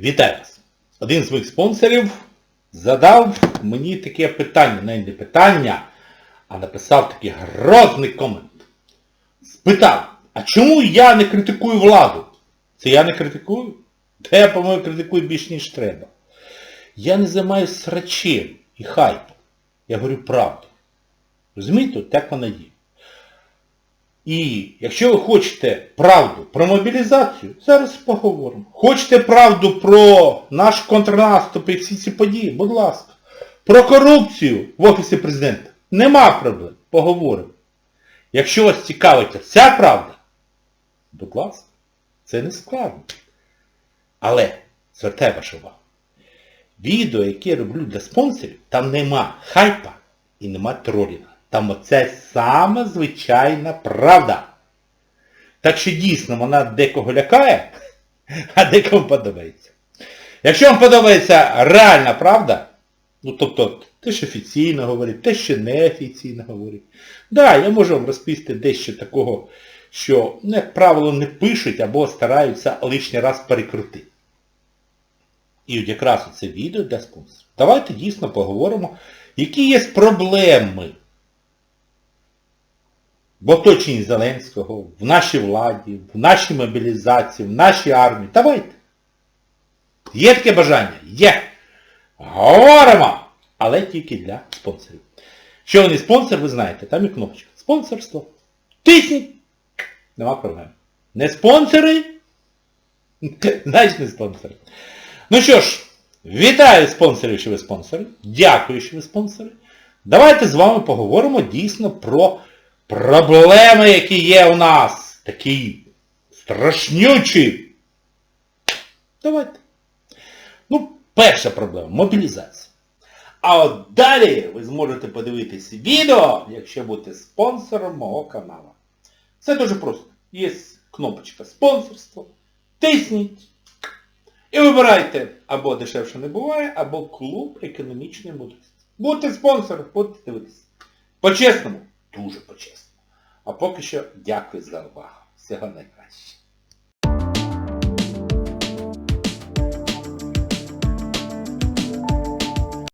Вітаю вас! Один з моїх спонсорів задав мені таке питання, навіть не питання, а написав такий грозний комент. Спитав, а чому я не критикую владу? Це я не критикую? Та я, по-моєму, критикую більш ніж треба. Я не займаюся срачем і хайпом. Я говорю правду. Розумієте, так вона є. І якщо ви хочете правду про мобілізацію, зараз поговоримо. Хочете правду про наш контрнаступ і всі ці події, будь ласка. Про корупцію в Офісі Президента. Нема проблем. Поговоримо. Якщо вас цікавить ця правда, будь ласка, це не складно. Але звертаю вашу увагу. Відео, яке я роблю для спонсорів, там нема хайпа і нема тролінга. Там оце саме звичайна правда. Так що дійсно вона декого лякає, а декому подобається. Якщо вам подобається реальна правда, ну тобто те, що офіційно говорить, те, що неофіційно говорить, да, я можу вам розповісти дещо такого, що, ну, як правило, не пишуть або стараються лишній раз перекрутити. І от якраз це відео для спонсорів. Давайте дійсно поговоримо, які є проблеми в оточенні Зеленського, в нашій владі, в нашій мобілізації, в нашій армії. Давайте. Є таке бажання? Є. Говоримо! Але тільки для спонсорів. Що вони спонсор, ви знаєте, там і кнопочка. Спонсорство. Тисніть. Нема проблем. Не спонсори? Значить не спонсори. Ну що ж, вітаю спонсорів, що ви спонсори. Дякую, що ви спонсори. Давайте з вами поговоримо дійсно про проблеми, які є у нас. Такі страшнючі. Давайте. Ну, перша проблема мобілізація. А от далі ви зможете подивитися відео, якщо будете спонсором мого каналу. Все дуже просто. Є кнопочка спонсорство. Тисніть. І вибирайте або дешевше не буває, або клуб економічної мудрості. Будьте спонсором, будете дивитися. По-чесному, дуже по-чесному. А поки що дякую за увагу. Всього найкраще.